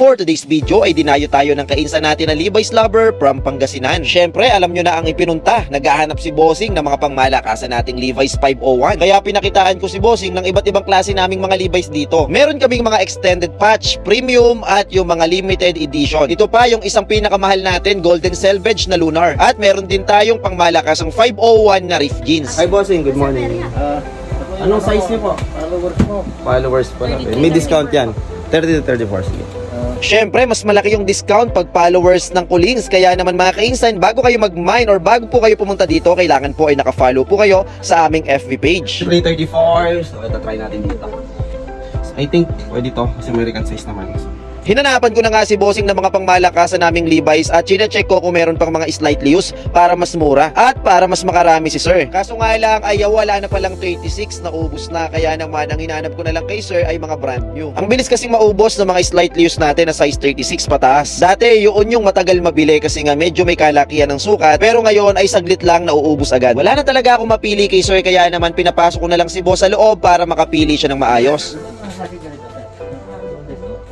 For today's video ay dinayo tayo ng kainsan natin na Levi's Lover from Pangasinan. Syempre, alam nyo na ang ipinunta. Naghahanap si Bossing ng mga pangmalakasan nating Levi's 501. Kaya pinakitaan ko si Bossing ng iba't ibang klase naming mga Levi's dito. Meron kaming mga extended patch, premium at yung mga limited edition. Ito pa yung isang pinakamahal natin, golden selvage na lunar. At meron din tayong pangmalakasang 501 na reef jeans. Hi bossing, good morning. Ah, anong size niyo po? Followers mo. Followers po na. May discount yan. 30 to 34 sige. Syempre, mas malaki yung discount pag followers ng Kulings. Kaya naman mga kainsan, bago kayo mag-mine or bago po kayo pumunta dito, kailangan po ay naka-follow po kayo sa aming FB page. 334. So ito try natin dito. So, I think pwede to kasi American size naman. Hinanapan ko na nga si Bossing ng mga pangmalakasan naming Levi's at chine-check ko kung meron pang mga slightly used para mas mura at para mas makarami si Sir. Kaso nga lang ay wala na palang 36 na ubos na kaya naman ang hinanap ko na lang kay Sir ay mga brand new. Ang bilis kasing maubos ng mga slightly used natin na size 36 pataas. Dati yun yung matagal mabili kasi nga medyo may kalakihan ng sukat pero ngayon ay saglit lang nauubos agad. Wala na talaga akong mapili kay Sir kaya naman pinapasok ko na lang si Boss sa loob para makapili siya ng maayos.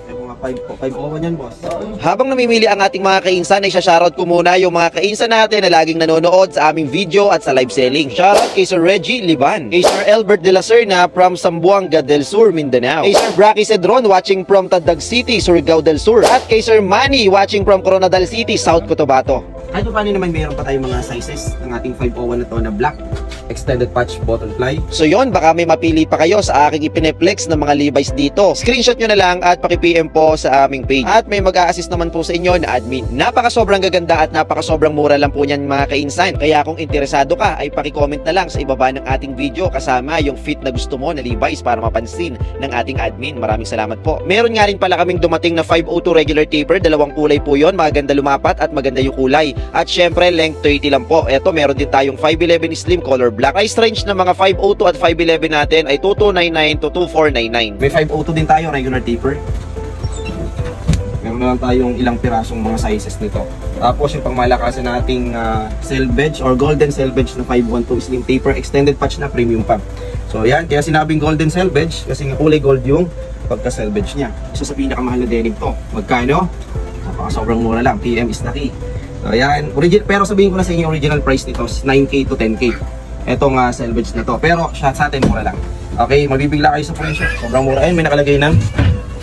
May mga 5 po. 5 yan boss. Habang namimili ang ating mga kainsan, ay shoutout ko muna yung mga kainsan natin na laging nanonood sa aming video at sa live selling. Shoutout kay Sir Reggie Liban, kay Sir Albert de la Serna from Sambuanga del Sur, Mindanao, kay Sir Bracky Cedron watching from Tadag City, Surigao del Sur, at kay Sir Manny watching from Coronadal City, South Cotabato. Kahit pa paano naman mayroon pa tayong mga sizes ng ating 501 na to na black. Extended patch button fly. So yon, baka may mapili pa kayo sa aking ipineplex ng mga Levi's dito. Screenshot nyo na lang at paki-PM po sa aming page. At may mag-a-assist naman po sa inyo na admin. Napaka sobrang gaganda at napaka sobrang mura lang po niyan mga kainsan. Kaya kung interesado ka ay paki-comment na lang sa ibaba ng ating video kasama yung fit na gusto mo na Levi's para mapansin ng ating admin. Maraming salamat po. Meron nga rin pala kaming dumating na 502 regular taper. Dalawang kulay po yon. Maganda lumapat at maganda yung kulay. At syempre length 30 lang po. Eto meron din tayong 511 slim color black. Price range ng mga 502 at 511 natin ay 2299 to 2499. May 502 din tayo regular taper. Meron na lang tayong ilang pirasong mga sizes nito. Tapos yung pangmalakasan nating uh, selvage or golden selvage na 512 slim taper extended patch na premium pa. So yan, kaya sinabing golden selvage kasi nga kulay gold yung pagka selvage niya. Isa sa pinakamahal na denim to. Magkano? Napaka sobrang mura lang. PM is the key. So yan, origin pero sabihin ko na sa inyo original price nito is 9k to 10k. Etong uh, selvage na to. Pero siya sa atin mura lang. Okay, mabibigla kayo sa presyo. Sobrang mura. Ayun, may nakalagay ng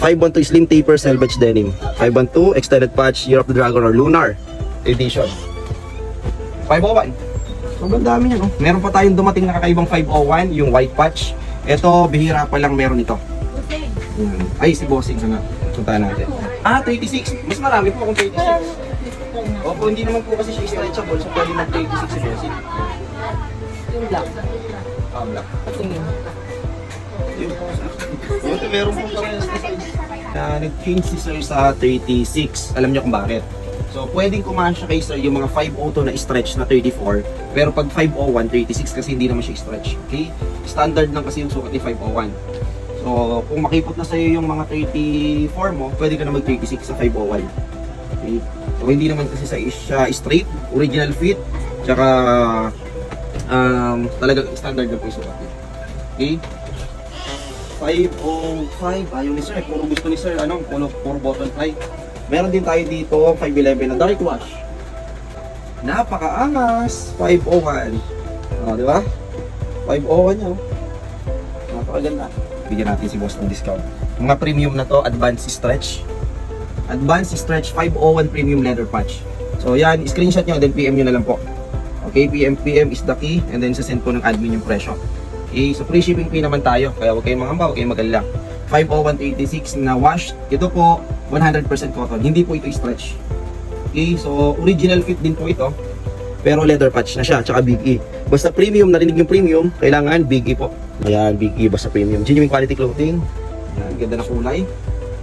512 Slim Taper Selvage Denim. 512 Extended Patch Year of the Dragon or Lunar Edition. 501. Sobrang dami niya, no? Meron pa tayong dumating na kakaibang 501, yung white patch. Ito, bihira pa lang meron ito. Ay, si Bossing nga. Punta natin. Ah, 36. Mas marami po kung 36. Opo, hindi naman po kasi siya stretchable. So, pwede mag 36 si Bossing. Yung black. Ah, black. Tingin. Yun po Ito meron po parehas na nag-change si sir sa 36. Alam niyo kung bakit. So, pwedeng kumasya kay sir yung mga 502 na stretch na 34. Pero pag 501, 36 kasi hindi naman siya stretch. Okay? Standard lang kasi yung sukat ni 501. So, kung makipot na sa'yo yung mga 34 mo, pwede ka na mag-36 sa 501. Okay? So, hindi naman kasi sa siya straight, original fit, tsaka um, talagang standard lang po yung sukat. Niya. Okay? 505 ayaw ni sir. Puro gusto ni sir. Ano? Puro, puro button fly. Meron din tayo dito 511 na dark wash. Napakaangas. 501 oh, di ba? 501 yun. Napakaganda. Bigyan natin si boss ng discount. Mga premium na to advanced stretch advanced stretch 501 premium leather patch so yan screenshot nyo then PM nyo na lang po okay PM PM is the key and then sasend po ng admin yung presyo Okay, so free shipping fee naman tayo. Kaya huwag kayong mangamba, huwag kayong magalala. 50186 na washed. Ito po, 100% cotton. Hindi po ito stretch. Okay, so original fit din po ito. Pero leather patch na siya, tsaka Big E. Basta premium, narinig yung premium, kailangan Big E po. Ayan, Big E, basta premium. Genuine quality clothing. Ayan, ganda na kulay.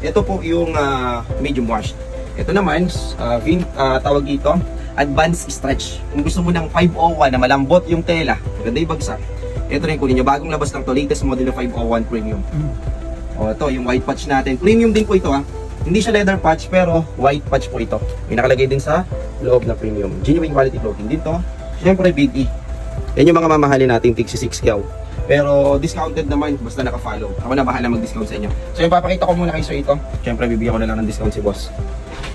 Ito po yung ah, medium washed. Ito naman, uh, vin, ah, tawag dito, advanced stretch. Kung gusto mo ng 501 na malambot yung tela, maganda yung bagsak. Ito rin kunin nyo. Bagong labas lang to. Latest model na 501 Premium. O ito, yung white patch natin. Premium din po ito ha. Hindi siya leather patch pero white patch po ito. May nakalagay din sa loob na premium. Genuine quality clothing din to. Siyempre Big E. Yan yung mga mamahalin nating tig 6 kyaw. Pero discounted naman, basta naka-follow. Ako na bahala mag-discount sa inyo. So yung papakita ko muna kay sir ito. Siyempre, bibigyan ko na lang ng discount si boss.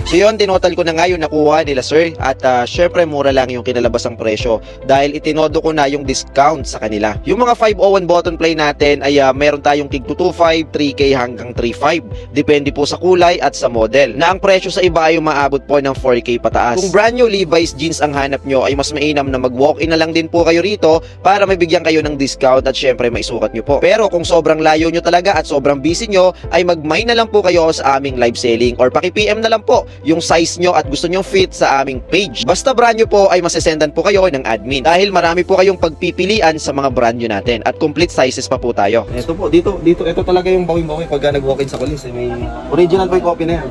So yun, tinotal ko na nga yung nakuha nila sir at ah, syempre mura lang yung kinalabas ang presyo dahil itinodo ko na yung discount sa kanila. Yung mga 501 button play natin ay ah, meron tayong tig 225, 3K hanggang 35. Depende po sa kulay at sa model. Na ang presyo sa iba ay umaabot po ng 4K pataas. Kung brand new Levi's jeans ang hanap nyo ay mas mainam na mag-walk-in na lang din po kayo rito para may bigyan kayo ng discount at syempre maisukat nyo po. Pero kung sobrang layo nyo talaga at sobrang busy nyo ay mag-mine na lang po kayo sa aming live selling or paki-PM na lang po yung size nyo at gusto nyo fit sa aming page. Basta brand nyo po ay masesendan po kayo ng admin dahil marami po kayong pagpipilian sa mga brand nyo natin at complete sizes pa po tayo. Ito po, dito, dito, ito talaga yung bawing-bawing pagka nag-walk-in sa Colis. Eh, may original yung copy na yan.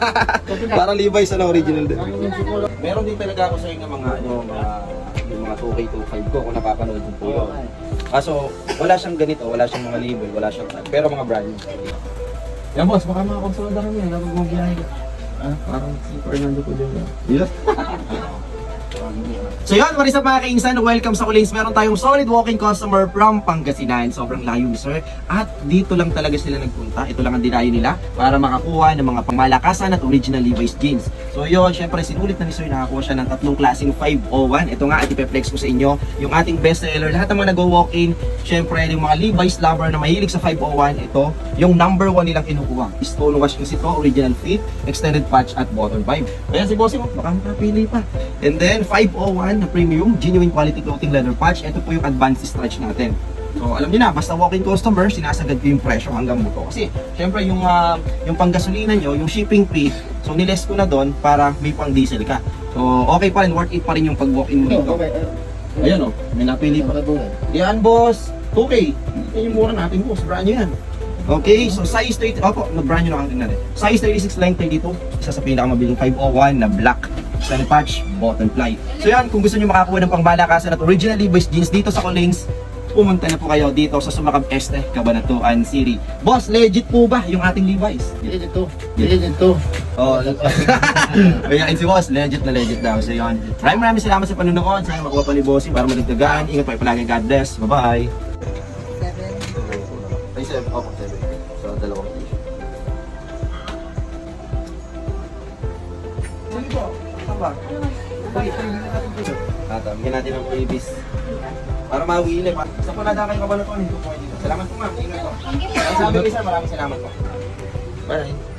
Parang Levi's na original din. Meron din talaga ako sa inyo mga, ano, mga, yung mga 2K, 2.5 ko kung napapanood mo po yun. Kaso, wala siyang ganito, wala siyang mga label, wala siyang pero mga brand. Yan boss, baka makakonsolda kami yan kapag mabiyahe ka. Ah, parang si Fernando ko dyan. Yes. So yun, what is up mga kainsan? Welcome sa Kulings. Meron tayong solid walking customer from Pangasinan. Sobrang layo sir. At dito lang talaga sila nagpunta. Ito lang ang dinayo nila para makakuha ng mga pangmalakasan at original Levi's jeans. So yun, syempre sinulit na ni sir nakakuha siya ng tatlong klaseng 501. Ito nga, ipiplex ko sa inyo. Yung ating best seller. Lahat ng mga nag-walk-in, syempre yung mga Levi's lover na mahilig sa 501, ito, yung number one nilang kinukuha. Stone wash kasi ito, original fit, extended patch at bottom vibe. Kaya si Bossing, baka makapili pa. And then 501 na premium, genuine quality clothing leather patch. Ito po yung advanced stretch natin. So alam niyo na, basta walk-in customer, sinasagad ko yung presyo hanggang buto. Kasi syempre yung ah, yung panggasolina nyo, yung shipping fee, so niles ko na doon para may pang diesel ka. So okay pa rin, worth it pa rin yung pag walk-in mo dito. Ayan o, may napili pa. Yan boss, 2K. Yan yung mura natin boss, brand new yan. Okay, so size 30, opo, na brand new na counting natin. Size 36, length 32, isa sa pinakamabiling 501 na black extended patch, button fly. So yan, kung gusto nyo makakuha ng pangbalakasan at original Levi's jeans dito sa Collings, pumunta na po kayo dito sa Sumakab Este, Cabanatuan City. Boss, legit po ba yung ating Levi's? Legit ito. Legit ito. Oh, kaya si Boss, legit na legit daw. So yun, maraming maraming salamat sa panonood. Sana makuha pa ni Bossing para maligtagaan. Ingat pa palagi. God bless. Bye-bye. Po. Tama. Tatawagin natin ang previous. Para mawili. Sa po nada kayo kabalatuan, hindi po pwede. Salamat po ma'am. Ingat po. Ang sabi ko sir, maraming salamat po. Bye.